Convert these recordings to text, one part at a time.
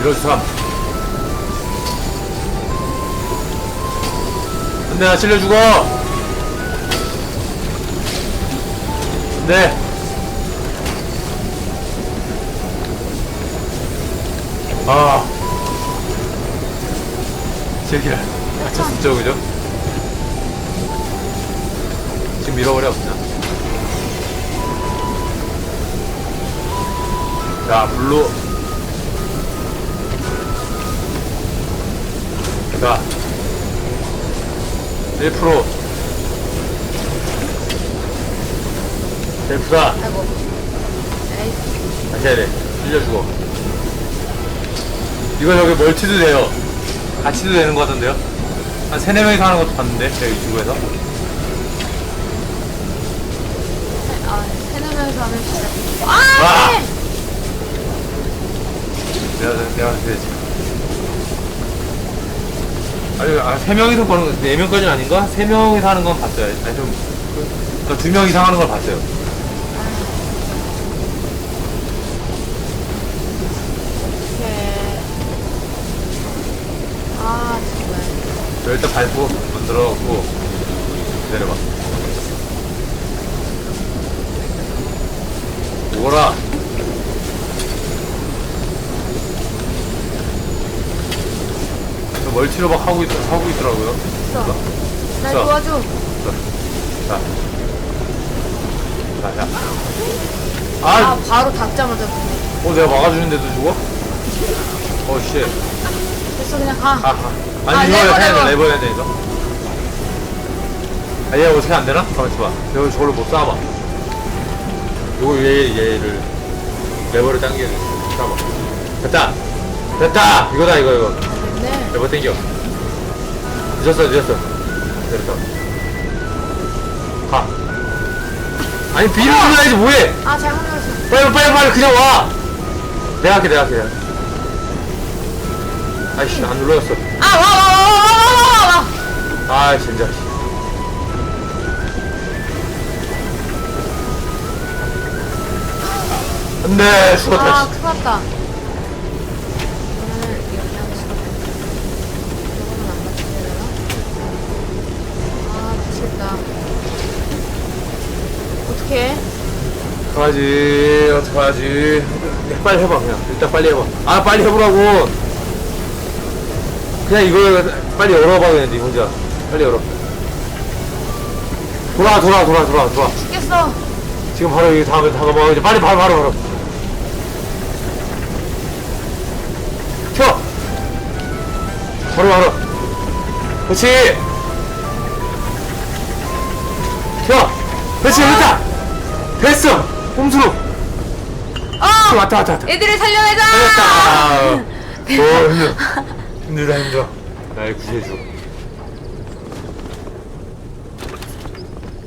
153 안돼 나 실려 죽어 네. 아 제기라 다쳤었죠 그죠? 지금 밀어버려 그냥 자, 물로 자1% 델프다 아이고. 에이, 다시 해야 돼 찔려주고 이거 저기 멀티도 돼요 같이도 되는 거 같던데요 한 3, 4명이서 하는 것도 봤는데 제가 유튜브에서 아, 세네 명이서 하면 진짜. 와! 아! 네! 내가 내가 해야지 아니 아, 3명이서 거는 거 4명까지는 아닌가? 3명이서 하는 건 봤어요 아니 좀 그러니까 2명 이상 하는 걸 봤어요 이렇게. 아, 정말. 저 일단 밟고 만들어갖고 내려봐 오거라 저 멀티로 막 하고, 있, 하고 있더라고요 있어. 날 있어. 도와줘. 자. 자, 자. 아, 아, 바로 닿자마자. 어, 내가 막아주는데도 죽어? 어, 씨. 됐어, 그냥 가. 아, 아. 아, 아니, 이거 레버, 해야 돼, 레버. 레버 해야 돼, 이거. 아, 얘 어떻게 안 되나? 가만 있어 봐. 내가 저걸로 못 쏴봐. 요거 얘, 얘를, 레버를 당기는, 쏴봐. 됐다! 됐다! 이거다, 이거, 이거. 네, 잘못 땡겨. 늦었어, 늦었어. 늦었어. 가. 아니, 비를 불러야지 뭐해! 아 잘못했어. 빨리, 빨리, 빨리, 그냥 와! 내가 할게, 내가 할게, 내가 아이씨, 안 눌러졌어. 아와와와와와와 아, 진짜. 안 돼, 수고다 아, 큰일 났다. 어떡해? 어떡하지? 어떡하지? 빨리 해봐 그냥. 일단 빨리 해봐. 아 빨리 해보라고! 그냥 이거 빨리 열어봐 그냥 니 혼자. 빨리 열어. 돌아 돌아 돌아 돌아 돌아 죽겠어. 지금 바로 여기 다음에 다가봐. 이제 빨리 바로 바로 바로. 켜 바로 바로. 그렇지! 켜 그렇지 됐다 됐어 꼼수로 어! 왔다 왔다 왔다 애들을 살려내자! 살렸다 어 힘들어 힘들다 힘들어 날 구해줘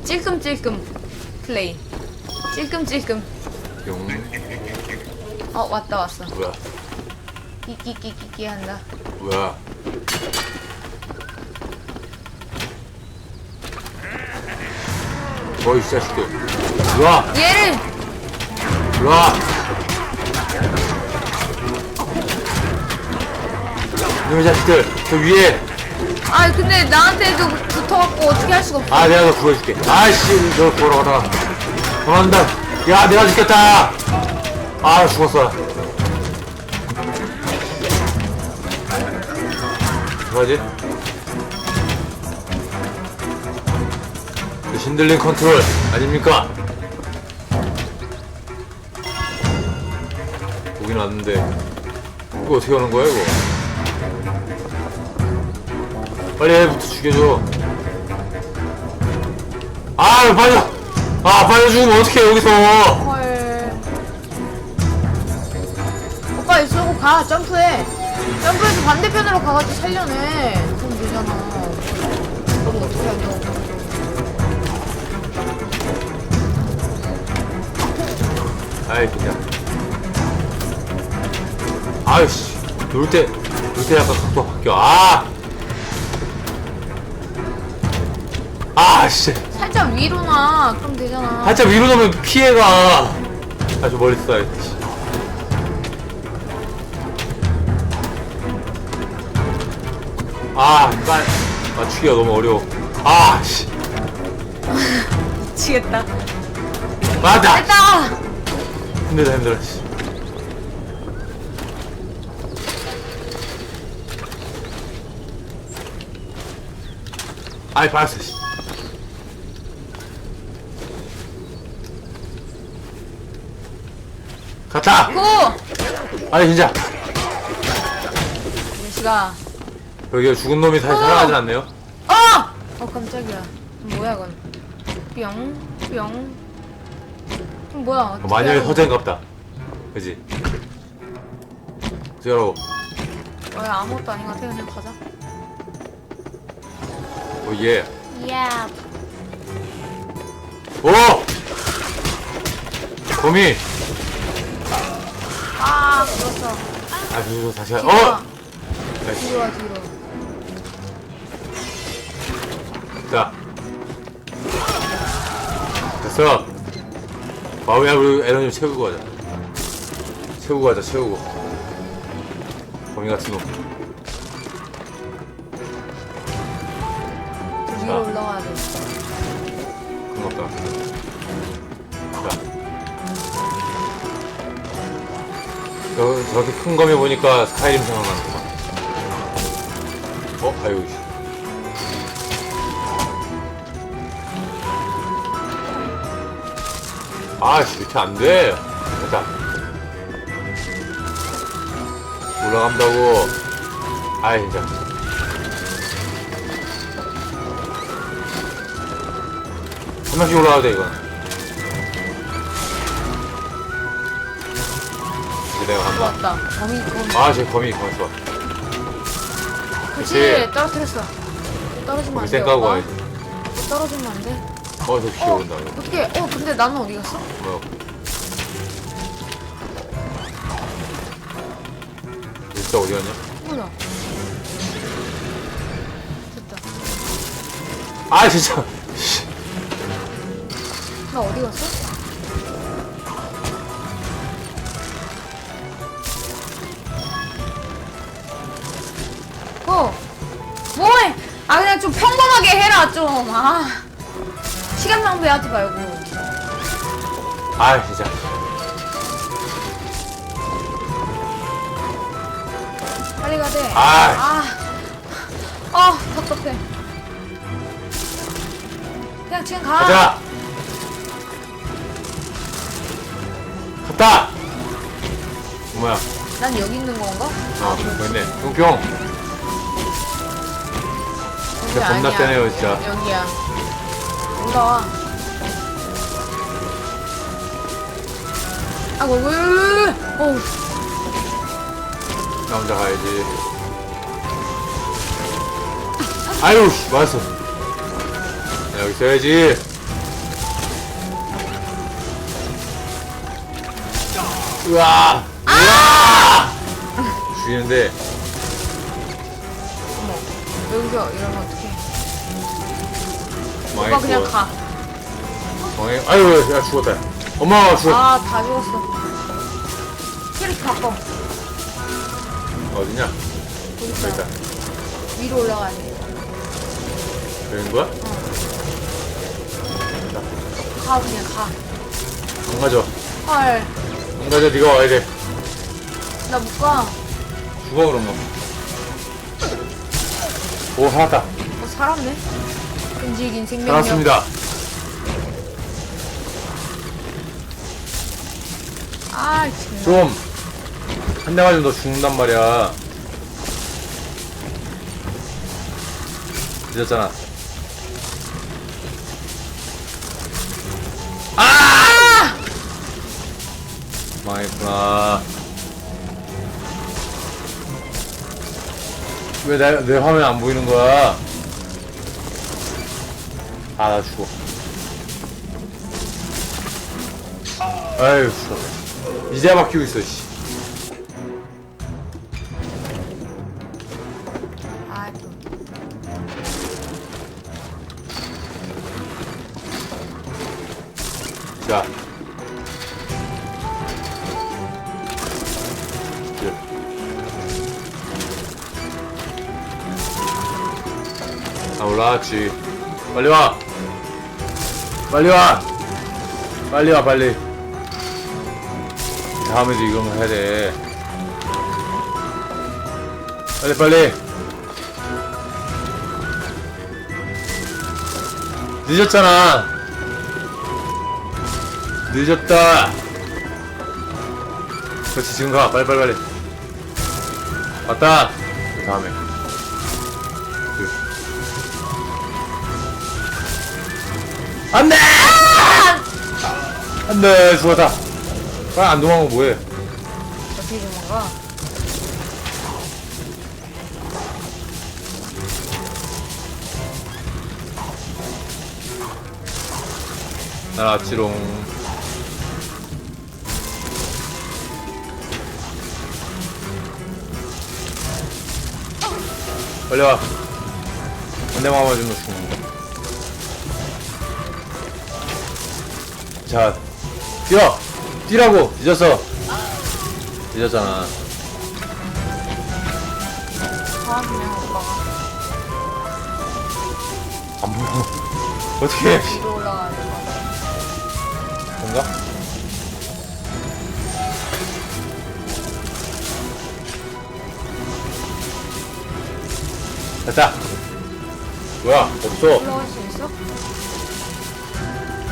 찔끔찔끔 플레이. 찔끔찔끔. 용 어, 왔다, 왔어. 뭐야 끼끼끼끼끼 한다. 뭐야 어이 자식들 일로와. 얘를! 일로와. 이놈의 자식들 저 위에. 아, 근데 나한테도 붙어갖고 어떻게 할 수가 없어. 아 내가 너 구해줄게. 아이씨 너 구하러 가다가. 도망간다. 야 내가 죽겠다. 아 죽었어. 뭐하지? 신들린 컨트롤 아닙니까? 보긴 왔는데 이거 어떻게 하는 거야 이거 빨리 해부터 죽여줘 아 빨리 아 빨리 죽으면 어떡해 여기서 헐. 오빠 이쪽으로 가, 점프해. 점프해서 반대편으로 가가지고 살려내. 그럼 되잖아. 그럼 어떻게 하냐고. 아이 그냥 아이씨 놀때 놀 때 약간 각도가 바뀌어 아 아씨 살짝 위로 나, 그럼 되잖아. 살짝 위로 놓으면 피해가 아주 멀리 쏴야지 아, 빨 맞추기가 너무 어려워. 아, 씨. 미치겠다. 맞다! 됐다! 힘들다, 힘들어, 씨. 아이, 봤어, 씨. 갔다! 고! 아니, 진짜. 민씨가. 여기 죽은 놈이 다시 어! 살아나진 않네요. 어! 어, 깜짝이야. 뭐야, 이건. 뿅, 뿅. 뭐야? 어떻게 마녀의 하는 서재인갑다. 그지? 거야? 어, 아무것도 아닌 것 같아. 그냥 가자. 오, 예. 야. 오! 거미! 아, 그렇어. 아, 그리고 다시 가. 뒤로 어! 와. 뒤로 와, 뒤로. 자. 됐어. 마우야, 우리 에너지 채우고 가자. 채우고 가자, 채우고. 거미 같은 놈. 저 위로 올라가야 돼. 그런 거 없다. 자. 저, 저렇게 큰 거미 보니까 스카이림 생각나는구만. 어? 아이고, 씨. 아씨, 이렇게 안 돼. 됐다. 올라간다고. 아이, 진짜. 한 명씩 올라가야 돼, 이건. 이제 내가 간다. 좋았다. 거미, 거미. 아, 쟤 거미, 거미 좋아. 그치, 그치. 떨어뜨렸어. 떨어지면 안 돼. 쌩 까고 오빠. 가야지. 떨어지면 안 돼. 어, 저귀 어, 오른다. 어떻게? 어, 근데 나는 어디 갔어? 뭐야. 진짜 어디 갔냐? 몰라. 됐다. 아, 진짜. 씨. 나 어디 갔어? 어, 뭐해? 아 그냥 좀 평범하게 해라 좀. 아, 시간 낭비하지 말고. 아, 진짜. 빨리 가대. 아. 아, 아, 답답해. 그냥 지금 가. 가자! 갔다! 뭐야? 난 여기 있는 건가? 어, 뭐 있네. 뿅뿅! 여기 진짜 겁나 아니야. 세네요, 진짜. 여- 여기야. 올라와. 아이고. 어우, 나 혼자 가야지. 아유, 씨, 맞았어. 나 여기 있어야지. 으아! 으아! 죽이는데, 어머. 여기서 이러면 어떡해. 오빠 망했어. 그냥 가. 망해. 아유, 야, 죽었다. 엄마가 죽었다. 아, 다 죽었어. 캐릭터 바꿔. 어디냐? 거기 여기 있다. 있다. 위로 올라가야 돼. 되는 거야? 가, 그냥 가. 안 가져. 헐. 안 가져, 네가 와야 돼. 나 못 가. 죽어, 너. 오, 살았다. 어, 살았네. 끈질긴 생명력. 살았습니다. 아, 정말. 좀, 한대 맞으면 너 죽는단 말이야. 늦었잖아. 아! 망했구나. 왜 내, 내 화면 안 보이는 거야? 아, 나 죽어. 아유, 죽어. 이제야 바뀌고 있어, 씨. 아, 또. 자. 예. 나 올라왔지. 빨리 와. 빨리 와. 빨리 와, 빨리. 다음에도 이거만 해야 돼. 빨리, 빨리. 늦었잖아. 늦었다. 그렇지, 지금 가. 빨리, 빨리, 빨리. 왔다. 그 다음에. 그. 안 돼! 안 돼, 죽었다. 빨리 안 도망가면 뭐해. 어떻게 도망가? 날아치롱. 빨리 와. 한 대만 맞으면 너 죽는다. 자, 뛰어! 뛰라고! 늦었어! 늦었잖아. 오빠가 안 보여. 어떻게 해? 위로 올라가야. 뭔가? 됐다. 뭐야? 없어. 올라갈 수 있어?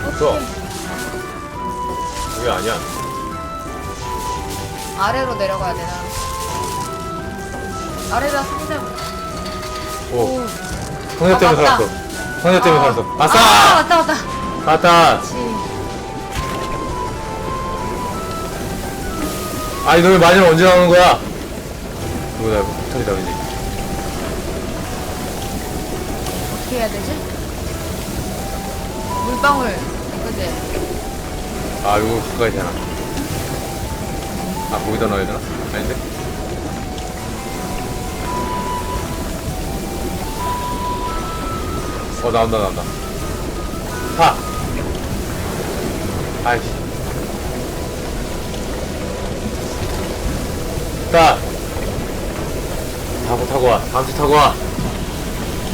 없어. 그게 아니야. 아래로 내려가야 되나? 아래다 상자. 오. 성녀 때문에 아, 맞다. 살았어. 성녀 때문에 아. 살았어. 아, 아싸! 왔다 왔다. 갔다. 그렇지. 아니, 너희 마지막 언제 나오는 거야? 이거. 턱이다, 그지? 어떻게 해야 되지? 물방울. 그지? 아, 이거 가까이 되나? 아, 거기다 넣어야 되나? 아닌데? 어, 나온다, 나온다. 타! 아이씨. 타! 타고, 타고 와. 다음 주 타고 와.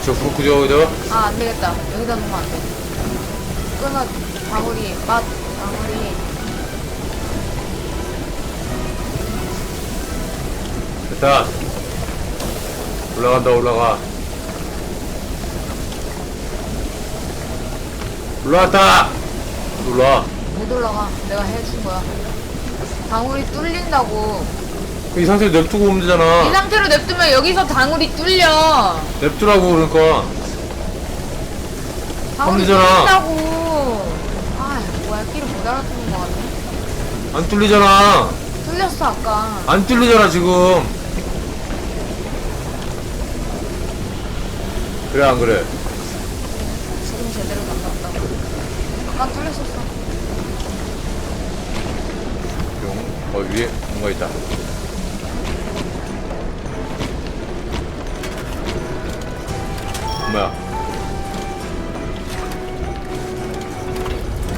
저 부르쿠죠, 그죠? 아, 안 되겠다. 여기다 놓으면 안 돼. 끊어. 방울이. 맛. 됐다. 올라간다, 올라가. 올라왔다! 올라와. 못 올라가. 내가 해준 거야. 방울이 뚫린다고. 이 상태로 냅두고 오면 이 되잖아. 상태로 냅두면 여기서 방울이 뚫려. 냅두라고, 그러니까. 방울이 뚫리잖아. 뚫린다고. 아, 뭐야. 끼를 못 알아듣는 거 같네. 안 뚫리잖아. 뚫렸어, 아까. 안 뚫리잖아, 지금. 그래, 안 그래? 지금 제대로 만났다고. 아까 뚫렸었어. 용, 어, 위에 뭔가 있다. 뭐야?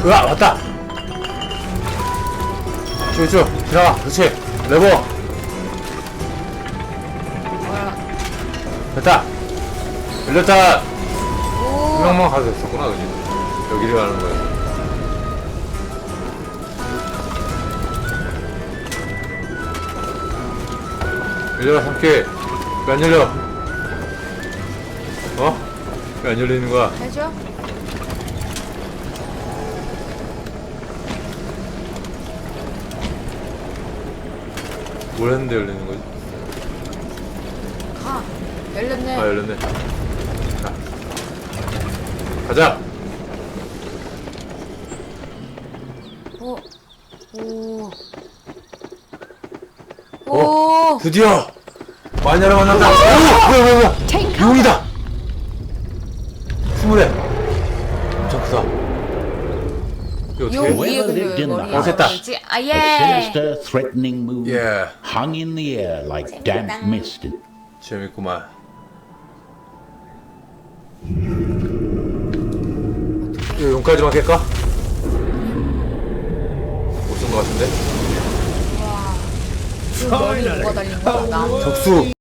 으아, 왔다! 쭉, 쭉, 지나가. 그렇지. 레버. 뭐야. 됐다. 열렸다. 오. 한 명만 가도 됐었구나, 그지? 여기를 가는 거야. 열려라, 삼개. 왜안 열려? 어? 왜 안 열리는 거야? 해줘? 뭘 했는데 열리는 거지? 가. 열렸네. 아, 열렸네. 자. 가자! 오. 오. 어, 오. 드디어! 마녀를 만났다! 오! 뭐야, 뭐야, 뭐야! 용이다! 스물에! 엄청 크다. 이거 어떻게 용 해? 위에 근데 lived 왜 in the 머리가 house. 됐다. 있지? 아 A 예. sinister, threatening moon Yeah. hung in the air like damp mist. 재밌구만. 이거 용까지만 깰까? 못쓴 것 같은데? 와. 그 머리 누가 달린 거야? 나. 적수!